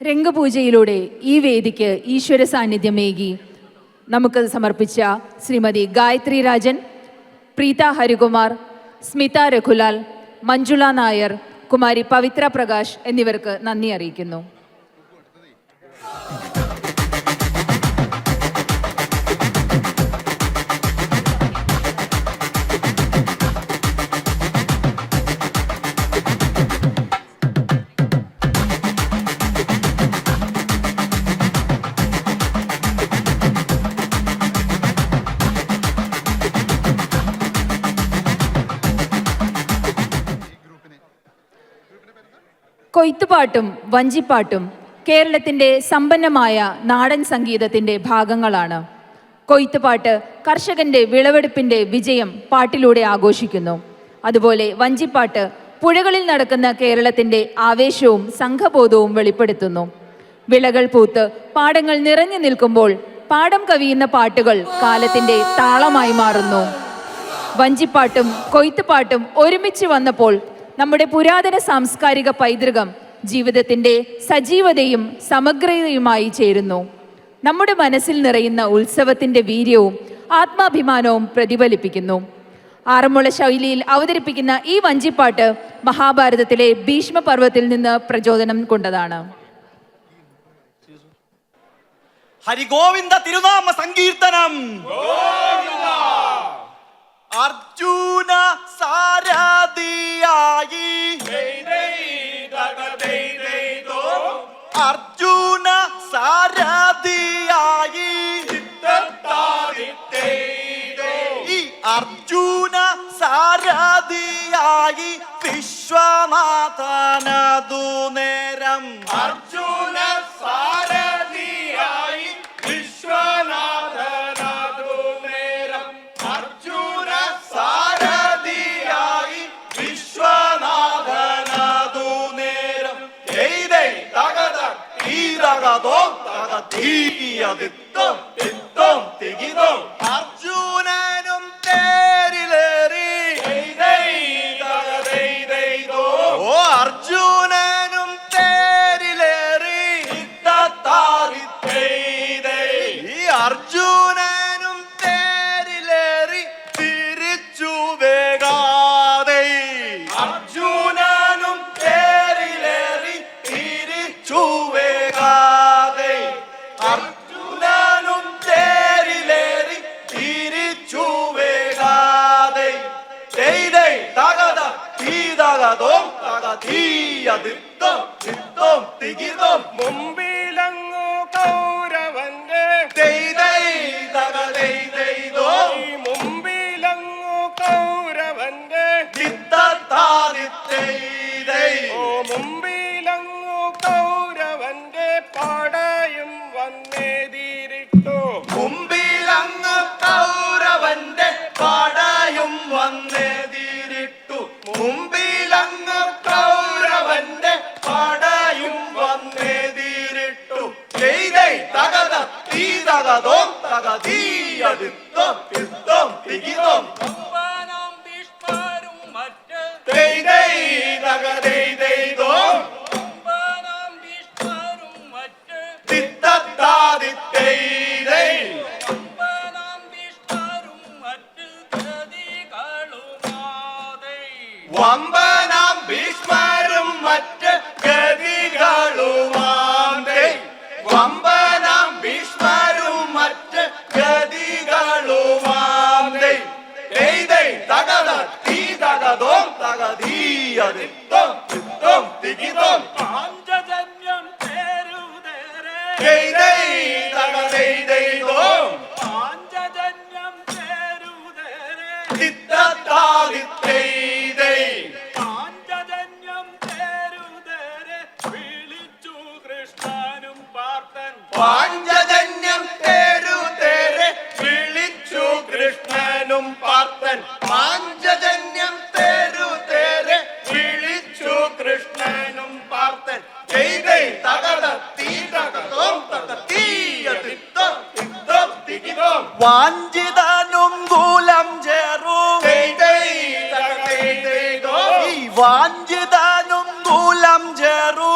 രംഗപൂജയിലൂടെ ഈ വേദിക്ക് ഈശ്വര സാന്നിധ്യമേകി. നമുക്ക് സമർപ്പിച്ച ശ്രീമതി ഗായത്രി രാജൻ പ്രീത ഹരികുമാർ സ്മിത രഘുലാൽ മഞ്ജുള നായർ കുമാരി പവിത്ര പ്രകാശ് എന്നിവർക്ക് നന്ദി അറിയിക്കുന്നു. കൊയ്ത്തുപാട്ടും വഞ്ചിപ്പാട്ടും കേരളത്തിന്റെ സമ്പന്നമായ നാടൻ സംഗീതത്തിന്റെ ഭാഗങ്ങളാണ്. കൊയ്ത്തുപാട്ട് കർഷകന്റെ വിളവെടുപ്പിന്റെ വിജയം പാട്ടിലൂടെ ആഘോഷിക്കുന്നു. അതുപോലെ വഞ്ചിപ്പാട്ട് പുഴകളിൽ നടക്കുന്ന കേരളത്തിന്റെ ആവേശവും സംഘബോധവും വെളിപ്പെടുത്തുന്നു. വിളകൾ പൂത്ത് പാടങ്ങൾ നിറഞ്ഞു നിൽക്കുമ്പോൾ പാടം കവിയുന്ന പാട്ടുകൾ കാലത്തിന്റെ താളമായി മാറുന്നു. വഞ്ചിപ്പാട്ടും കൊയ്ത്തുപാട്ടും ഒരുമിച്ച് വന്നപ്പോൾ നമ്മുടെ പുരാതന സാംസ്കാരിക പൈതൃകം ജീവിതത്തിന്റെ സജീവതയും സമഗ്രതയുമായി ചേരുന്നു. നമ്മുടെ മനസ്സിൽ നിറയുന്ന ഉത്സവത്തിന്റെ വീര്യവും ആത്മാഭിമാനവും പ്രതിഫലിപ്പിക്കുന്നു. ആറന്മുള ശൈലിയിൽ അവതരിപ്പിക്കുന്ന ഈ വഞ്ചിപ്പാട്ട് മഹാഭാരതത്തിലെ ഭീഷ്മപർവത്തിൽ നിന്ന് പ്രചോദനം കൊണ്ടതാണ്. ഹരിഗോവിന്ദ തിരുനാമ സങ്കീർത്തനം. വിശ്വനാഥനതു നേരം. അർജുന സാരഥിയായി വിശ്വനാഥനതു നേരം. അർജുന സാരഥിയായി വിശ്വനാഥനതു നേരം. തകത തീരകതോ തക തക തീയതിത്തം ചിത്തം തികിതം മുമ്പിലങ്ങു കൗരവന്റെ ചെയ്തേ തക ചെയ്തോ ഈ മുമ്പിലങ്ങു കൗരവന്റെ ചിത്തത്താദിത്തൈതൈ ഓ മുമ്പിലങ്ങു തികിതം പാഞ്ചജന്യം ചേരുതേരെ ദോം പാഞ്ചജന്യം ചേരുതേരെ പാഞ്ചജന്യം ചേരുതേരെ വിളിച്ചു കൃഷ്ണനും പാർത്തൻ പാഞ്ചജന്യം തേരു തേരെ വിളിച്ചു കൃഷ്ണനും പാർത്തൻ പാഞ്ചജന്യം വാഞ്ചിതനും കൂലം ചേറു. വാഞ്ചിതനും കൂലം ചേറു.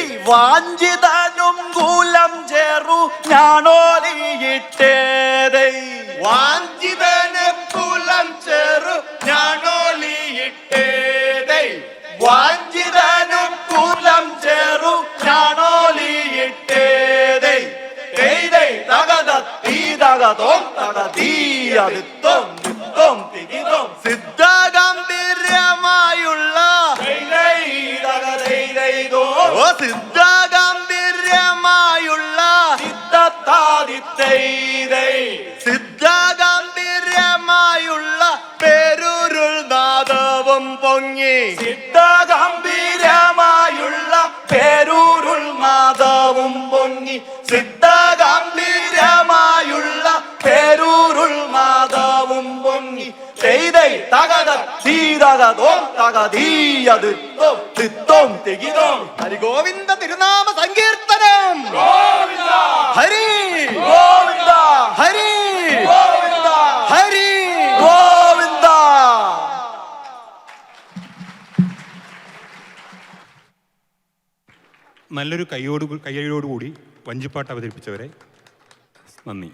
ഈ വാഞ്ചിതനും കൂലം ചേറു. ഞാണോലിയിട്ടേതൈ വാഞ്ചിതനെ കൂലം ചേറു. ഞാണോലിയിട്ടേതൈ വാഞ്ചിതനും തക തീയതിത്തോം ദിത്തോം തികിതോം സിദ്ധഗംഭീര്യമായുള്ള ഓ സിദ്ധഗംഭീര്യമായുള്ള സിദ്ധഗംഭീര്യമായുള്ള പേരുരുൾ നാദവും പൊങ്ങി. സിദ്ധഗംഭീര്യമായുള്ള പേരൂരുൾ നാദവും പൊങ്ങി. സിദ്ധഗംഭീര്യമായുള്ള പേരൂരുൾ മാതാവും പൊങ്ങി ചെയ്തൈ തകത തീതകതോം തകതീയത് തിത്തോം തെകിതോം. ഹരിഗോവിന്ദ തിരുനാമ സങ്കീർത്തനം. ഹരി! ഗോവിന്ദ! ഹരി! ഗോവിന്ദ! ഹരി! ഗോവിന്ദ! നല്ലൊരു കൈയോട് കയ്യടിയോടുകൂടി വഞ്ചിപ്പാട്ട് അവതരിപ്പിച്ചവരെ നന്ദി.